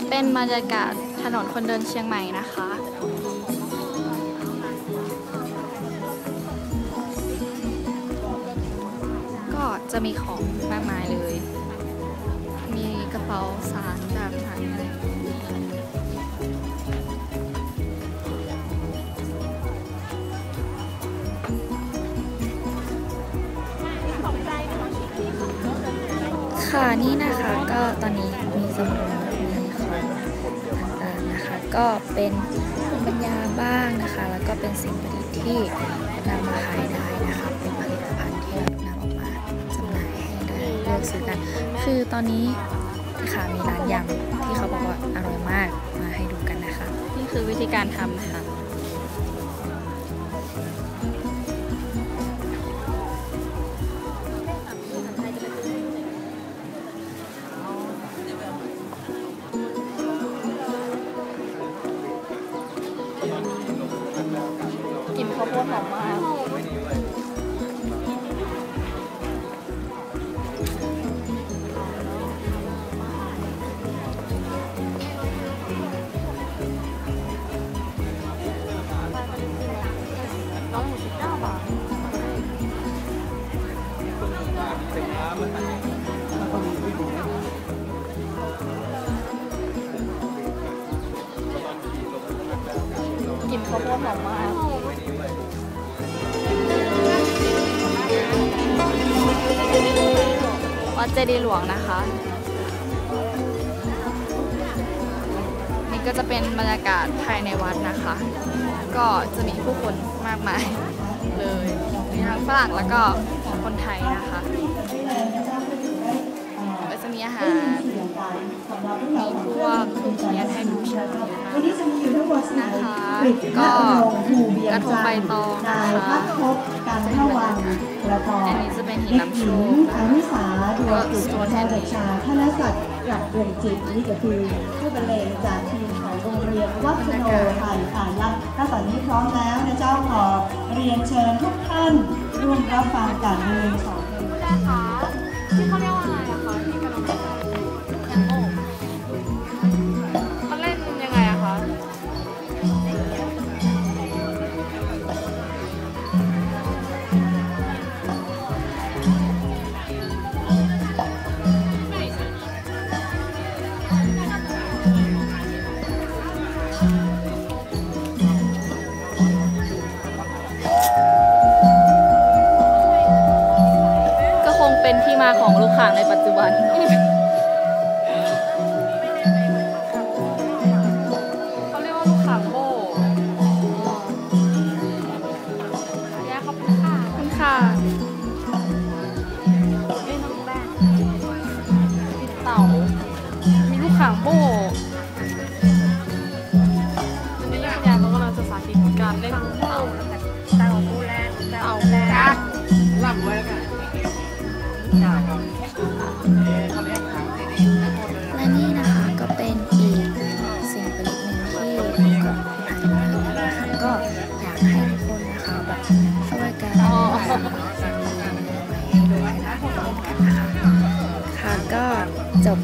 นี้เป็นบรรยากาศถนนคนเดินเชียงใหม่นะคะ ก็จะมีของมากมายเลย มีกระเป๋าสารจากทางไหนค่ะนี่นะคะก็ตอนนี้มีสมุด ก็เป็นภูมิปัญญาบ้างนะคะ แล้วก็เป็นสิ่งประดิษฐ์ที่นำมาขายได้นะคะ เป็นผลิตภัณฑ์ที่เรานำออกมาจำหน่ายให้ได้เลือกซื้อกัน คือตอนนี้ค่ะมีร้านยำที่เขาบอกว่าอร่อยมากมาให้ดูกันนะคะ นี่คือวิธีการทำนะคะ หอมมากร้อยหกสิบเก้าบาทกลิ่นข้าวโพดหอมมาก เจดีย์หลวงนะคะ นี่ก็จะเป็นบรรยากาศภายในวัดนะคะ ก็จะมีผู้คนมากมายเลยมีทั้งฝรั่งแล้วก็คนไทยนะคะก็จะมีอาหารมีพวกเครื่องเคียงให้ดูชมเยอะมาวันนี้จะมีอยู่ทั้งหมด สี่นะคะกลิ่นก็ก็ภูเบียงกระทงใบตองนานะยคะพักพบการเข้าวังประกอบอันนี้จะเป็นหินเด็กน้ำหโชญิงคอนิสาดวงจิตชนเด็กชาธนศักดิ์กลับเรืองจิตนี่ก็คือผู้บรรเลงจากทีมของโรงเรียนวัดสโนไทยอ่านยักษ์ถ้าตอนนี้พร้อมแล้วนะเจ้าขอเรียนเชิญทุกท่านร่วมรับฟังการบรรเลงสองเพลงนะคะที่เขาเรียก เป็นที่มาของลูกข่างในปัจจุบัน เขาเรียกว่าลูกข่งโบยาขอบคุค่ะขอบค่ะไม่น้องบ้านเต่า มีลูกข่งโบวันนี้คุณยายเรากำลังจะสาธิตการเล่นเต่าเต่าโบแลนเต่าแลนหลับไว้กัน และนี่นะคะก็เป็นอีกสิ่งประดิษฐ์หนึ่งที่ประกอบพัฒนานะคะก็อยากให้ทุกคนนะคะแบบช่วยกันสร้างสิ่งใหม่ให้ด้วยนะคะกันนะคะค่ะก็จบ